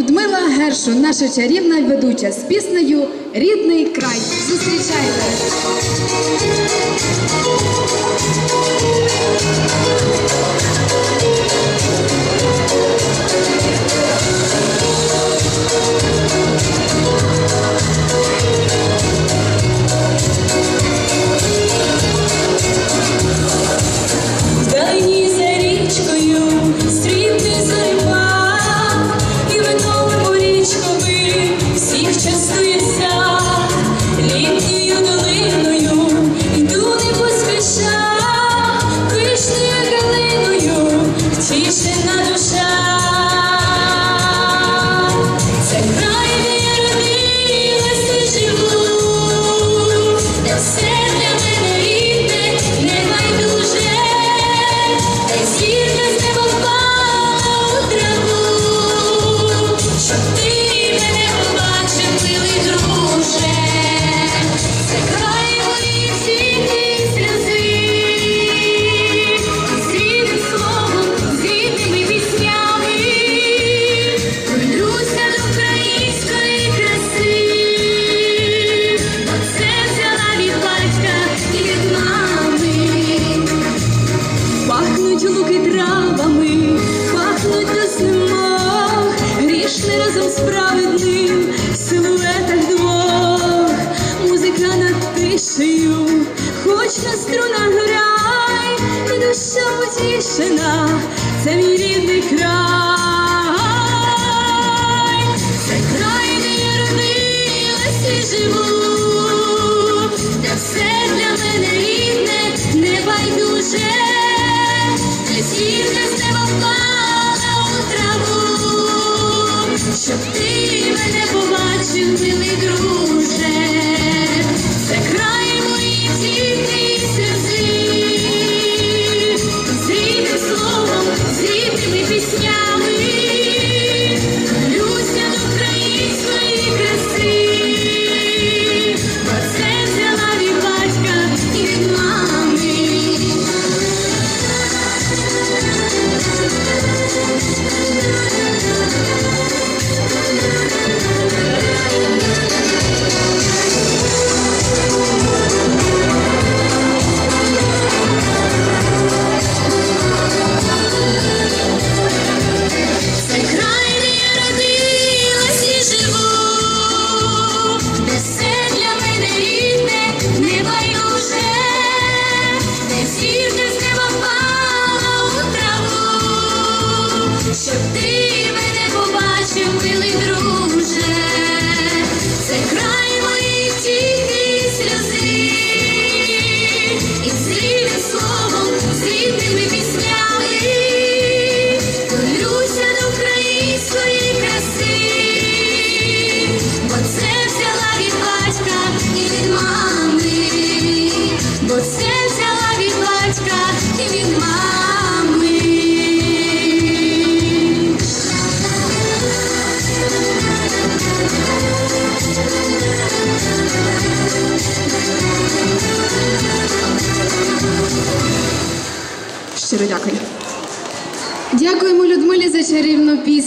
Людмила Гершун, наша чарівна ведуча з піснею Рідний край. Зустрічайте! 是前那座山。перед ним в силуетах двох, музика над тишею, хоч на струнах. Щиро дякую. Дякуємо Людмилі за чарівну пісню.